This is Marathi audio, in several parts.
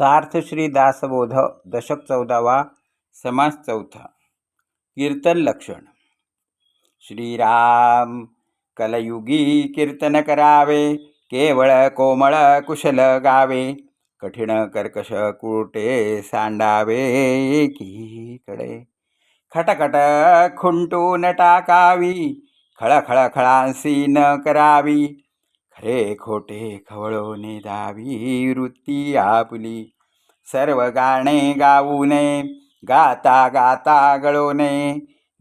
सार्थ श्री दासबोध दशक चौदावा समास चौथा. कीर्तन लक्षण. श्रीराम कलयुगी कीर्तन करावे केवळ कोमळ कुशल गावे कठीण कर्कश कुटे सांडावे एकीकडे. खटखट खुंटून टाकावी खळखळ खळांसी न करावी खरे खोटे खवळवणे दावी वृत्ती आपली. सर्व गाणे गाऊ नये गाता गाता गळू नये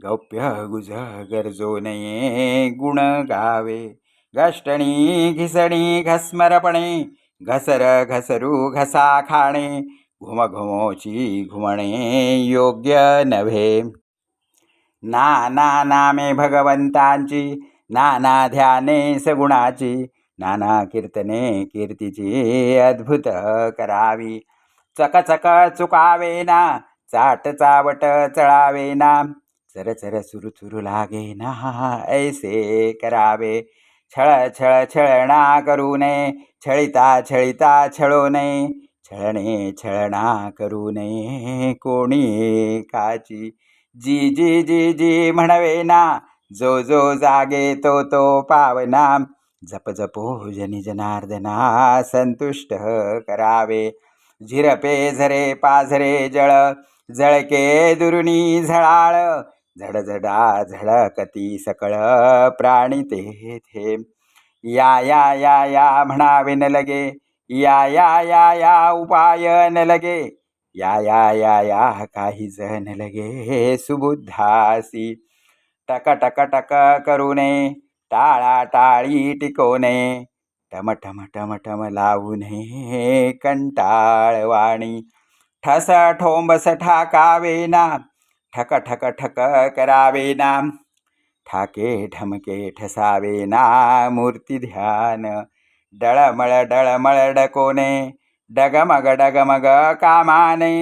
गौप्य गुज गरजो नये गुण गावे. घष्टणी घिसणी घस्मरपणे घसर घसरू घसा खाणे घुम घुमोची घुमणे योग्य नव्हे. नाना नामे भगवंतांची नाना ध्याने सगुणाची नाना कीर्तने कीर्तीची अद्भुत करावी. चकचक चुकावे ना चाट चावट चळावे ना चर चर सुरू सुरू लागे ना ऐसे करावे. छळ छळ छळणा करू नये छळिता छळिता छळो नये छळणे छळणा करू नये कोणी काची. जी जी जी जी म्हणवे ना जो जो जागे तो तो पावना जप जपो जनी जनार्दना संतुष्ट करावे. झिरपे झरे पाझरे जळ जळके दुरुनी झळाळ. झडझडा झळकती सकळ प्राणी ते थे. या या या या म्हणावे न लगे. या या या या उपाय न लगे. या या या या काही जण लगे सुबुद्धासी. टक टक टक करू नये. टाळा टाळी टिकवू नये टम टम टम कंटाळवाणी. ठस ठोंबस ठाकावे ना ठक ठक ठक करावे ना ठाके ठमके ठसावे ना मूर्ती ध्यान. डळमळ डळमळ डकोने. डगमग डगमग कामाने.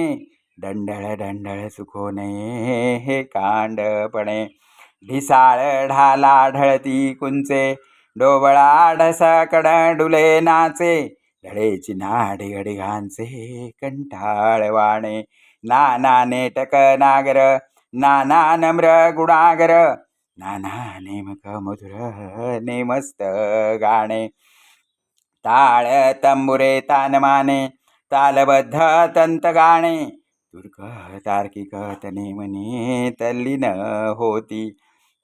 दंडळ डंडळ सुखोने. हे कांडपणे. ढिसाळ ढाला ढळती कुंचे डोबळा ढसकड डुले नाचे ढळेची नाडी अडिघांचे कंटाळवाणे नाना नेटक नागर नाना नम्र गुणागर नाना नेमक मधुर नेमस्त गाणे. ताळ तंबुरे तानमाने तालबद्ध तंत गाणे तुर्क तार्किक तने मने तल्लीन होती.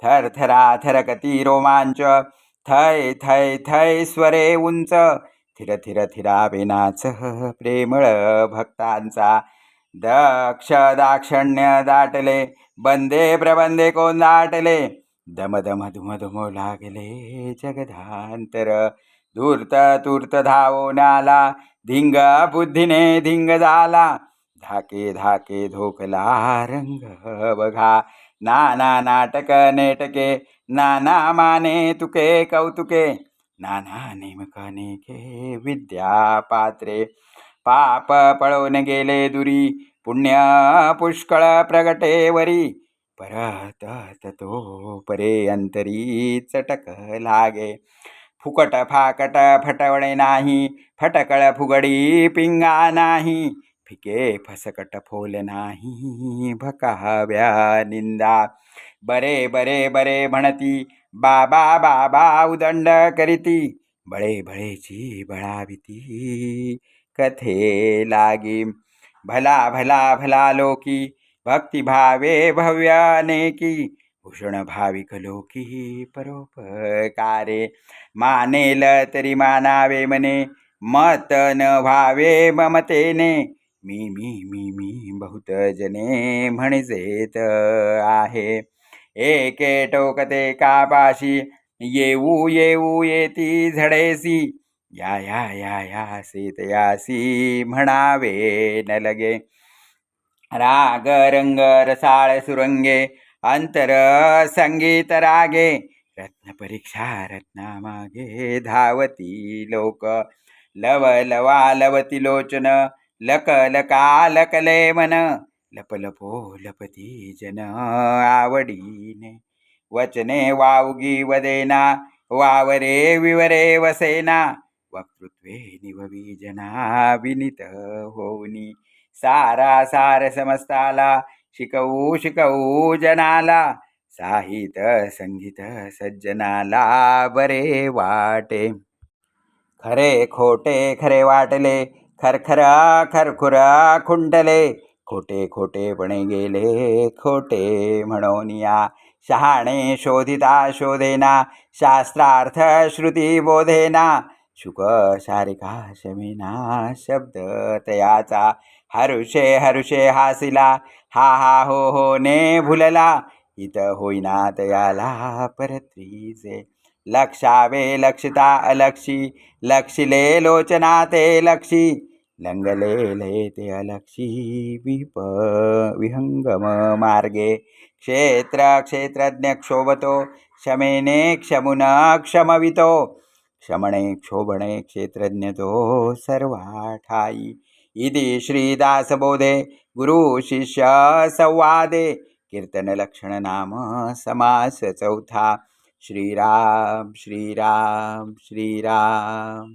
थरथरा थरकती रोमांच. थय थय थय स्वरे उंच. थिर थिर थिरा विनाच प्रेमळ भक्तांचा. दक्ष दाक्षण्य दाटले. बंदे प्रबंदे कोण दाटले? दम दम धुम धुम लागले जगधांतर धूर्त तूर्त धावून आला धिंग बुद्धीने धिंग झाला. धाके धाके धोकला रंग बघा. नाना नाटक नेटके नाना माने तुके कौतुके नाना नेमक नेके विद्या पात्रे. पाप पळवून गेले दुरी पुण्य पुष्कळ प्रगटे वरी. परत ततो परे अंतरी चटक लागे. फुकट फाकट फटवणे नाही फटकळ फुगडी पिंगा नाही. फिके फसकट फोल नाही भकाव्या निंदा. बरे बरे बरे म्हणती बाबा बाबा उदंड करीती. बळे बळेची बळाविती कथे लागी? भला भला भला लोकी. भक्तिभावे भव्य अनेकी भूषण भाविक लोकी परोपकारे. मानेल तरी मानावे मने मत न भावे ममतेने. मी मी मी मी बहुत जने म्हणजेत आहे. एके टोकते कापाशी येऊ येऊ येती झडेसी. या या या या सीतयासी म्हणावे न लगे राग रंग रसाळ सुरंगे अंतर संगीत रागे. रत्न परीक्षा रत्नामागे धावती लोक. लव लवा लवती लोचन लक लका लकले मन. लप लपो लपती जन आवडीने. वचने वावगी वदेना. वावरे विवरे वसेना. वक्तृत्वे निववी जना विनित होनी सारा सार समस्ताला. शिकवू शिकवू जनाला. साहित्य संगीत सज्जनाला बरे वाटे. खरे खोटे खरे वाटले. खरखरा खरखुरा खुंटले खोटे खोटेपणे गेले खोटे म्हणून या शहाणे शोधिता शोधेना. शास्त्रार्थ श्रुती बोधेना. शुक शारिका शमिना शब्द तयाचा. हरुषे हरुषे हासिला. हा हा हो हो ने भुलला. इत होईना तयाला परत्रीचे. लक्षावे लक्षिता अलक्षी लक्षिले लोचना ते लक्षी. लंगलेले ते अलक्षी विप विहंगम मार्गे. क्षेत्र क्षेत्रज्ञ क्षोभतो क्षमेने क्षमुन क्षमवितो. क्षमणे क्षोभणे क्षेत्रज्ञतो सर्वाठायी. इति श्रीदासबोधे गुरुशिष्य संवादे. कीर्तनलक्षणनाम समास चौथा श्रीराम श्रीराम श्रीराम।